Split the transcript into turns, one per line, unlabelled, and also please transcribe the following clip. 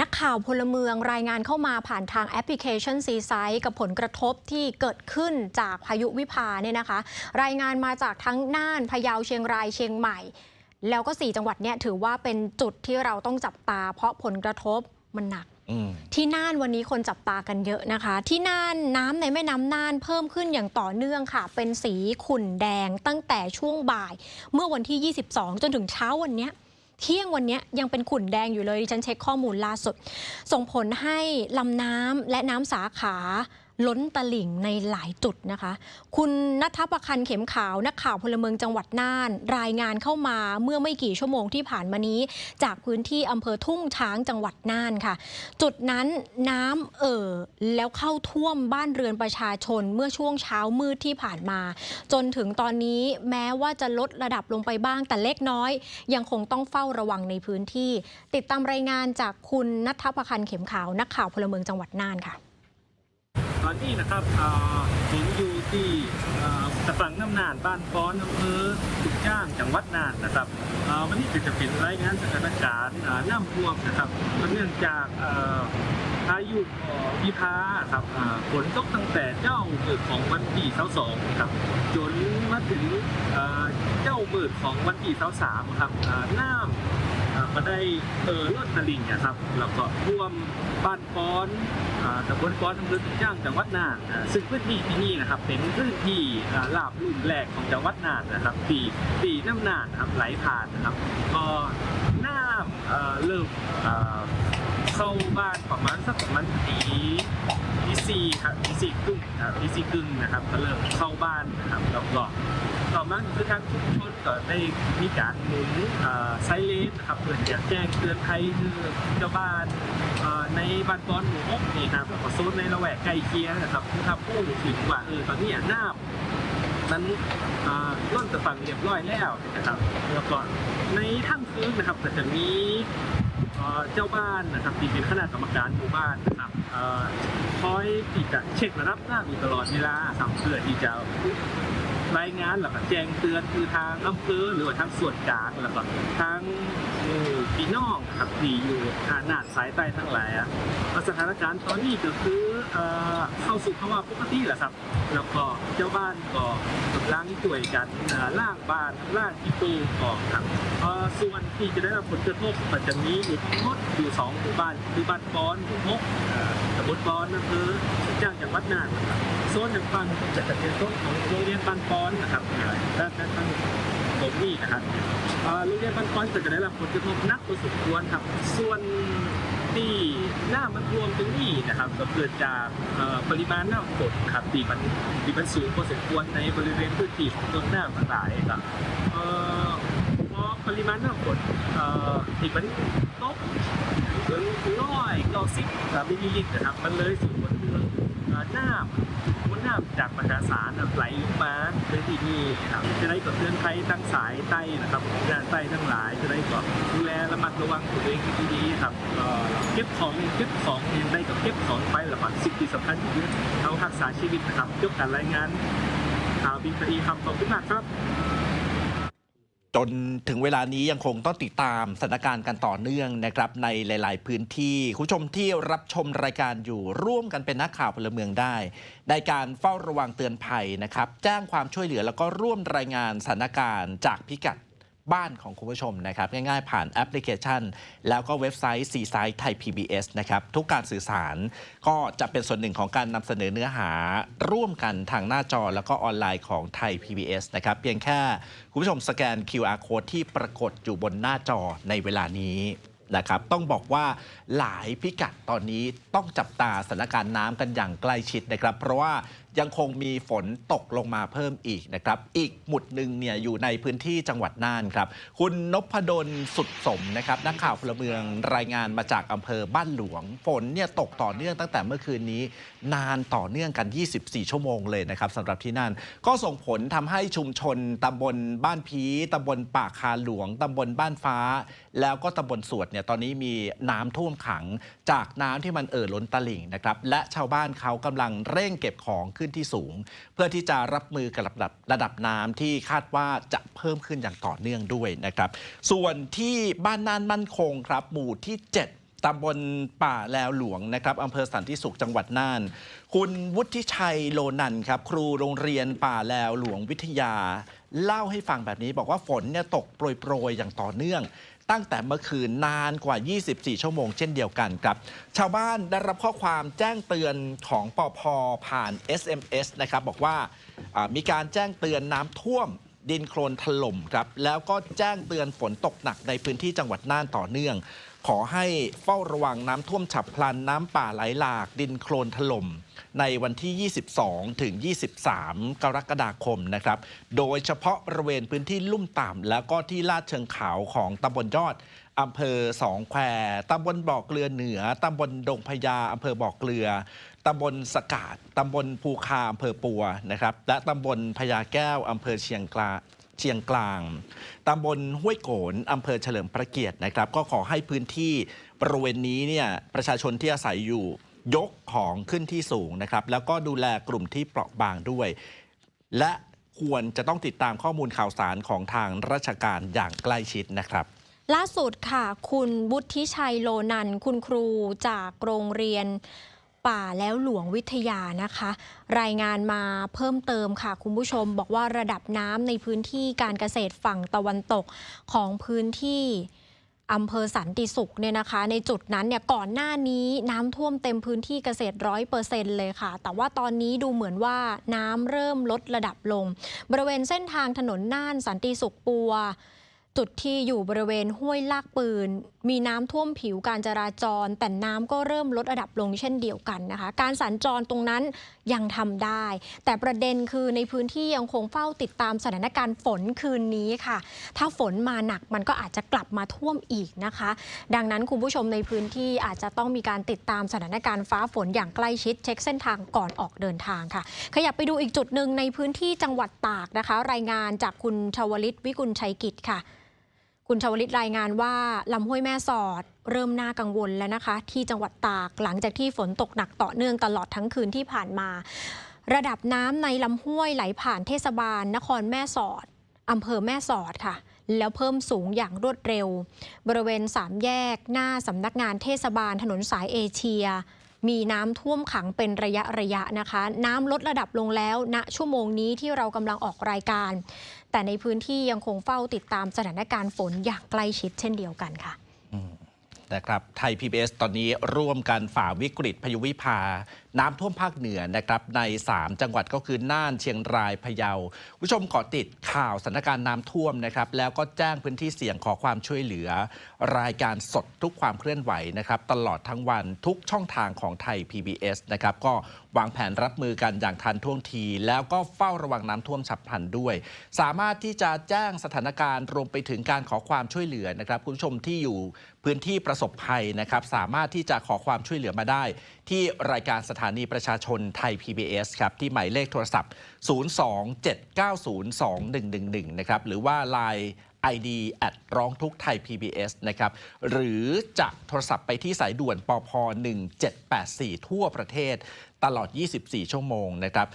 นักข่าวพลเมืองรายงานเข้ามาผ่านทางแอปพลิเคชันซีไซต์กับผลกระทบที่เกิดขึ้นจากพายุวิภาเนี่ยนะคะ รายงานมาจากทั้งน่านพะเยาเชียงรายเชียงใหม่ แล้วก็ 4 จังหวัดเนี่ยถือว่าเป็นจุดที่เราต้องจับตา เพราะผลกระทบมันหนัก
อืม
ที่น่านวันนี้คนจับตากันเยอะนะคะ ที่น่านน้ำในแม่น้ำน่านเพิ่มขึ้นอย่างต่อเนื่องค่ะ เป็นสีขุ่นแดงตั้งแต่ช่วงบ่าย เมื่อวันที่ 22 จนถึงเช้าวันเนี้ย เที่ยงวันนี้ยังเป็นขุ่นแดงอยู่เลยดิฉันเช็คข้อมูลล่าสุด ส่งผลให้ลำน้ำและน้ำสาขา ล้นตลิ่งในหลายจุดนะคะ คุณนัทประคันเข็มขาว นักข่าวพลเมืองจังหวัดน่าน รายงานเข้ามาเมื่อไม่กี่ชั่วโมงที่ผ่านมานี้ จากพื้นที่อำเภอทุ่งช้างจังหวัดน่านค่ะ จุดนั้นน้ำเอ่อแล้วเข้าท่วมบ้านเรือนประชาชนเมื่อช่วงเช้ามืดที่ผ่านมา จนถึงตอนนี้แม้ว่าจะลดระดับลงไปบ้างแต่เล็กน้อย ยังคงต้องเฝ้าระวังในพื้นที่ ติดตามรายงานจากคุณนัทประคันเข็มขาว นักข่าวพลเมืองจังหวัดน่านค่ะ
อนนี้นะครับผมอยู่ที่ตะฝั่งน้ำนานบ้านฟ้อนอำเภอตุกจ้างจังหวัดน่านนะครับวันนี้จะเป็นรายงานสถานการณ์น้ำท่วมนะครับเนื่องจากพายุอ่อวิภาครับฝนตกตั้งแต่เจ้าเมืดของวันที่เสาสองครับจนมาถึงเจ้าเมืดของวันที่เสาสามครับน้ำ อ่าได้เออลดตลิ่งนะครับแล้วก็ท่วมบ้านป้อนตำบลป้อนอำเภอตุกย่างจังหวัดน่านซึ่งพื้นที่ที่นี่นะครับ เป็นพื้นที่ลาบลุ่มแรกของจังหวัดน่านนะครับปีปีน้ำน่านนะครับไหลผ่านนะครับ ก็น้ำเอ่อเริ่มเข้าบ้านประมาณสักประมาณตีตีสี่ครับตีสี่ครึ่งครับตีสี่ครึ่งนะครับ ก็เริ่มเข้าบ้านนะครับแล้วก็ ต่อมาคือทางชุมชนก็ได้มีการหมุนไซเลนนะครับเพื่อจะแจ้งเตือนภัยคือเจ้าบ้านในบ้านบอนหมู่หกนี่ครับแล้วก็โซนในละแวกใกล้เคียงนะครับคือถ้าพูดถึงว่าเออตอนนี้น้ำมันอ่าล้นตะฝั่งเรียบร้อยแล้วนะครับแล้วก็ในทั้งคืนนะครับก็จะมีเจ้าบ้านนะครับที่เป็นคณะกรรมการหมู่บ้านนะครับคอยที่จะเช็คระดับน้ำอยู่ตลอดเวลาครับเพื่อที่จะ รายงานแล้วก็แจ้งเตือนคือทางอำเภอหรือว่าทางส่วนกลางแล้วก็ทางพี่น้องครับที่อยู่อาหนาดสายใต้ทั้งหลายอะสถานการณ์ตอนนี้ก็คือเข้าสู่ภาวะปกติแหละครับ แล้วก็เจ้าบ้านก็กำลังช่วยกันล่างบ้านล่างที่ปูออกครับส่วนที่จะได้รับผลกระทบมันจะมีอยู่ทั้งหมดอยู่สองหมู่บ้านคือบ้านปอนหมู่หกตำบลปอนอำเภอจ้างจังหวัดน่านครับโซนทางฝั่งจะเป็นโซนของโรงเรียนบ้านปอนนะครับด้านด้านทาผมนี่นะครับโรงเรียนบ้านปอนจะได้รับผลกระทบหนักพอสมควรครับ ส่วนที่หน้ามันรวมตรงนี้นะครับก็เกิดจากปริมาณน้ำฝนครับที่มันที่มันสูงพอสมควรในบริเวณพื้นที่ของต้นน้ำทั้งหลายครับเอ่อพอปริมาณน้ำฝนที่มันตกถึงร้อยเก้าสิบมิลลิลิตรนะครับมันเลยส่ง น้ำมวลน้ำจากมหาศาลน่ะไหลลงมาในที่นี่ครับจะได้ก็เตือนภัยตั้งสายใต้นะครับด้านใต้ทั้งหลายจะได้ก็ดูแลระมัดระวังตัวเองดีๆครับเก็บของเก็บของเองได้ก็เก็บของไปละครับสิ่งที่สำคัญที่สุดเอารักษาชีวิตนะครับยกการรายงานข่าวบินคดีคำขอบคุณมากครับ
จนถึงเวลานี้ยังคงต้องติดตามสถานการณ์กันต่อเนื่องนะครับในหลาย ๆ พื้นที่ คุณผู้ชมที่รับชมรายการอยู่ร่วมกันเป็นนักข่าวพลเมืองได้ ในการเฝ้าระวังเตือนภัยนะครับแจ้งความช่วยเหลือแล้วก็ร่วมรายงานสถานการณ์จากพิกัด บ้านของคุณผู้ชมนะครับง่ายๆ ผ่านแอปพลิเคชัน แล้วก็เว็บไซต์ซีไซต์ไทย PBS นะครับทุกการสื่อสารก็จะเป็นส่วนหนึ่งของการนำเสนอเนื้อหาร่วมกันทางหน้าจอแล้วก็ออนไลน์ของไทย PBS นะครับเพียงแค่คุณผู้ชมสแกน QR code ที่ปรากฏอยู่บนหน้าจอในเวลานี้นะครับต้องบอกว่าหลายพิกัดตอนนี้ต้องจับตาสถานการณ์น้ำกันอย่างใกล้ชิดนะครับ เพราะว่ายังคงมีฝนตกลงมาเพิ่มอีกนะครับ อีกหมุดหนึ่งเนี่ยอยู่ในพื้นที่จังหวัดน่านครับ คุณนพดลสุดสมนะครับนักข่าวพลเมืองรายงานมาจากอำเภอบ้านหลวง ฝนเนี่ยตกต่อเนื่องตั้งแต่เมื่อคืนนี้ นานต่อเนื่องกัน 24 ชั่วโมงเลยนะครับสำหรับที่นั่นก็ส่งผลทำให้ชุมชนตำบลบ้านพีตำบลปากคาหลวงตำบลบ้านฟ้า แล้วก็ตำบลสวดเนี่ยตอนนี้มีน้ำท่วมขัง จากน้ำที่มันเอ่อล้นตลิ่งนะครับและชาวบ้านเขากำลังเร่งเก็บของขึ้นที่สูง เพื่อที่จะรับมือกับระดับระดับน้ำที่คาดว่าจะเพิ่มขึ้นอย่างต่อเนื่องด้วยนะครับ ส่วนที่บ้านน่านมั่นคงครับ หมู่ที่ 7ตำบลป่าแลวหลวงนะครับอำเภอสันติสุขจังหวัดน่าน คุณวุฒิชัยโลนันครับครูโรงเรียนป่าแลวหลวงวิทยา เล่าให้ฟังแบบนี้บอกว่าฝนเนี่ยตกโปรยๆ อย่างต่อเนื่อง ตั้งแต่เมื่อคืนนานกว่า 24 ชั่วโมงเช่นเดียวกันครับ ชาวบ้านได้รับข้อความแจ้งเตือนของปอพผ่าน SMS นะครับบอกว่าอ่ามีการแจ้งเตือนน้ำท่วมดินโคลนถล่มครับ แล้วก็แจ้งเตือนฝนตกหนักในพื้นที่จังหวัดน่านต่อเนื่อง ขอให้เฝ้าระวังน้ำท่วมฉับพลันน้ำป่าไหลหลาก ดินโคลนถล่ม ในวันที่ 22 ถึง 23 กรกฎาคมนะครับ โดยเฉพาะบริเวณพื้นที่ลุ่มต่ำแล้วก็ที่ลาดเชิงเขาของตำบลยอดอำเภอสองแควตำบลบ่อเกลือเหนือ ตำบลดงพญาอำเภอบ่อเกลือ ตำบลสกาด ตำบลภูคาอำเภอปัวนะครับ และตำบลพญาแก้วอำเภอเชียงกลาเชียงกลาง ตำบลห้วยโกนอำเภอเฉลิมพระเกียรตินะครับ ก็ขอให้พื้นที่บริเวณนี้เนี่ยประชาชนที่อาศัยอยู่ ยกของขึ้นที่สูงนะครับ แล้วก็ดูแลกลุ่มที่เปราะบางด้วย และควรจะต้องติดตามข้อมูลข่าวสารของทางราชการอย่างใกล้ชิดนะครับ
ล่าสุดค่ะ คุณวุฒิชัยโลนัน คุณครูจากโรงเรียนป่าแล้วหลวงวิทยานะคะ รายงานมาเพิ่มเติมค่ะ คุณผู้ชมบอกว่าระดับน้ำในพื้นที่การเกษตรฝั่งตะวันตกของพื้นที่ อำเภอสันติสุขเนี่ยนะคะ ในจุดนั้นเนี่ยก่อนหน้านี้น้ำท่วมเต็มพื้นที่เกษตรร้อยเปอร์เซ็นต์เลยค่ะ แต่ว่าตอนนี้ดูเหมือนว่าน้ำเริ่มลดระดับลง บริเวณเส้นทางถนนน่านสันติสุขปัว จุดที่อยู่บริเวณห้วยลากปืน มีน้ำท่วมผิวการจราจร แต่น้ำก็เริ่มลดระดับลงเช่นเดียวกันนะคะ การสัญจรตรงนั้นยังทำได้ แต่ประเด็นคือในพื้นที่ยังคงเฝ้าติดตามสถานการณ์ฝนคืนนี้ค่ะ ถ้าฝนมาหนักมันก็อาจจะกลับมาท่วมอีกนะคะ ดังนั้นคุณผู้ชมในพื้นที่อาจจะต้องมีการติดตามสถานการณ์ฟ้าฝนอย่างใกล้ชิดเช็คเส้นทางก่อนออกเดินทางค่ะ ขยับไปดูอีกจุดหนึ่งในพื้นที่จังหวัดตากนะคะ รายงานจากคุณชวลิตวิกุลชัยกิจค่ะ คุณชาวลิตรายงานว่าลำห้วยแม่สอด เริ่มน่ากังวลแล้วนะคะ ที่จังหวัดตากหลังจากที่ฝนตกหนักต่อเนื่องตลอดทั้งคืนที่ผ่านมา ระดับน้ำในลำห้วยไหลผ่านเทศบาล นครแม่สอดอำเภอแม่สอดค่ะ แล้วเพิ่มสูงอย่างรวดเร็ว บริเวณสามแยกหน้าสำนักงานเทศบาลถนนสายเอเชีย มีน้ำท่วมขังเป็นระยะระยะนะคะ น้ำลดระดับลงแล้วณชั่วโมงนี้ที่เรากำลังออกรายการ แต่ในพื้นที่ยังคงเฝ้าติดตามสถานการณ์ฝนอย่างใกล้ชิดเช่นเดียวกันค่ะ
นะครับไทย PBS ตอนนี้ร่วมกันฝ่าวิกฤตพายุวิภา น้ำท่วมภาคเหนือนะครับใน 3 จังหวัดก็คือน่านเชียงรายพะเยาผู้ชมเกาะติดข่าวสถานการณ์น้ำท่วมนะครับแล้วก็แจ้งพื้นที่เสี่ยงขอความช่วยเหลือ รายการสดทุกความเคลื่อนไหวนะครับตลอดทั้งวันทุกช่องทางของไทย PBS นะครับก็วางแผนรับมือกันอย่างทันท่วงที แล้วก็เฝ้าระวังน้ำท่วมฉับพลันด้วย สามารถที่จะแจ้งสถานการณ์รวมไปถึงการขอความช่วยเหลือนะครับคุณผู้ชมที่อยู่พื้นที่ประสบภัยนะครับ สามารถที่จะขอความช่วยเหลือมาได้ ที่รายการสถานีประชาชนไทย PBS ครับ ที่หมายเลขโทรศัพท์ 027902111 นะครับ หรือว่า Line ID แอดร้องทุกข์ไทย PBS นะครับ หรือจะโทรศัพท์ไปที่สายด่วนปพ1784 ทั่วประเทศตลอด 24 ชั่วโมงนะครับ